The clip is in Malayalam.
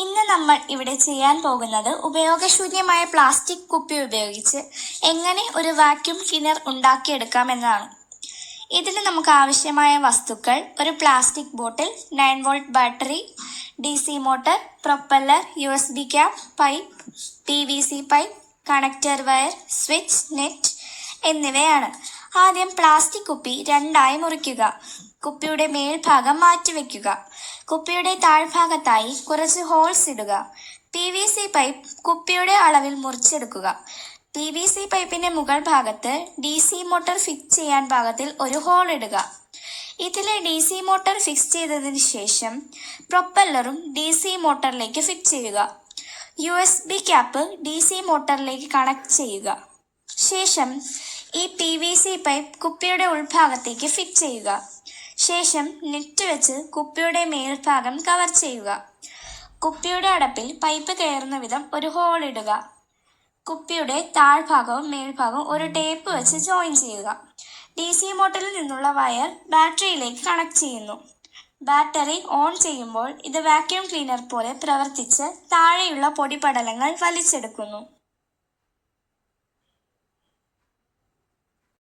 ഇന്ന് നമ്മൾ ഇവിടെ ചെയ്യാൻ പോകുന്നത് ഉപയോഗശൂന്യമായ പ്ലാസ്റ്റിക് കുപ്പി ഉപയോഗിച്ച് എങ്ങനെ ഒരു വാക്യൂം ക്ലീനർ ഉണ്ടാക്കിയെടുക്കാം എന്നതാണ് ഇതിന് നമുക്ക് ആവശ്യമായ വസ്തുക്കൾ ഒരു plastic bottle nine volt battery D C motor propeller U S B cap pipe P V C pipe connector wire switch net എന്നിവയാണ്. ആദ്യം പ്ലാസ്റ്റിക് കുപ്പി രണ്ടായി മുറിക്കുക. കുപ്പിയുടെ മേൽഭാഗം മാറ്റിവെക്കുക. കുപ്പിയുടെ താഴ്ഭാഗത്തായി കുറച്ച് ഹോൾസ് ഇടുക. പി വി സി പൈപ്പ് കുപ്പിയുടെ അളവിൽ മുറിച്ചെടുക്കുക. പി വി സി പൈപ്പിന്റെ മുകൾ ഭാഗത്ത് ഡി സി മോട്ടോർ ഫിക്സ് ചെയ്യാൻ ഭാഗത്തിൽ ഒരു ഹോൾ ഇടുക. ഇതിലെ ഡി സി മോട്ടോർ ഫിക്സ് ചെയ്തതിന് ശേഷം പ്രൊപ്പല്ലറും ഡി സി മോട്ടറിലേക്ക് ഫിക്സ് ചെയ്യുക. U S B cap D C മോട്ടറിലേക്ക് connect ചെയ്യുക. ശേഷം ഈ പി വി സി പൈപ്പ് കുപ്പിയുടെ ഉൾഭാഗത്തേക്ക് ഫിറ്റ് ചെയ്യുക. ശേഷം ലിറ്റ് വെച്ച് കുപ്പിയുടെ മേൽഭാഗം കവർ ചെയ്യുക. കുപ്പിയുടെ അടപ്പിൽ പൈപ്പ് കയറുന്ന വിധം ഒരു ഹോൾ ഇടുക. കുപ്പിയുടെ താഴ്ഭാഗവും മേൽഭാഗവും ഒരു ടേപ്പ് വെച്ച് ജോയിൻ ചെയ്യുക. ഡി സി മോട്ടറിൽ നിന്നുള്ള വയർ ബാറ്ററിയിലേക്ക് കണക്ട് ചെയ്യുന്നു. ബാറ്ററി ഓൺ ചെയ്യുമ്പോൾ ഇത് വാക്യൂം ക്ലീനർ പോലെ പ്രവർത്തിച്ച് താഴെയുള്ള പൊടിപടലങ്ങൾ വലിച്ചെടുക്കുന്നു.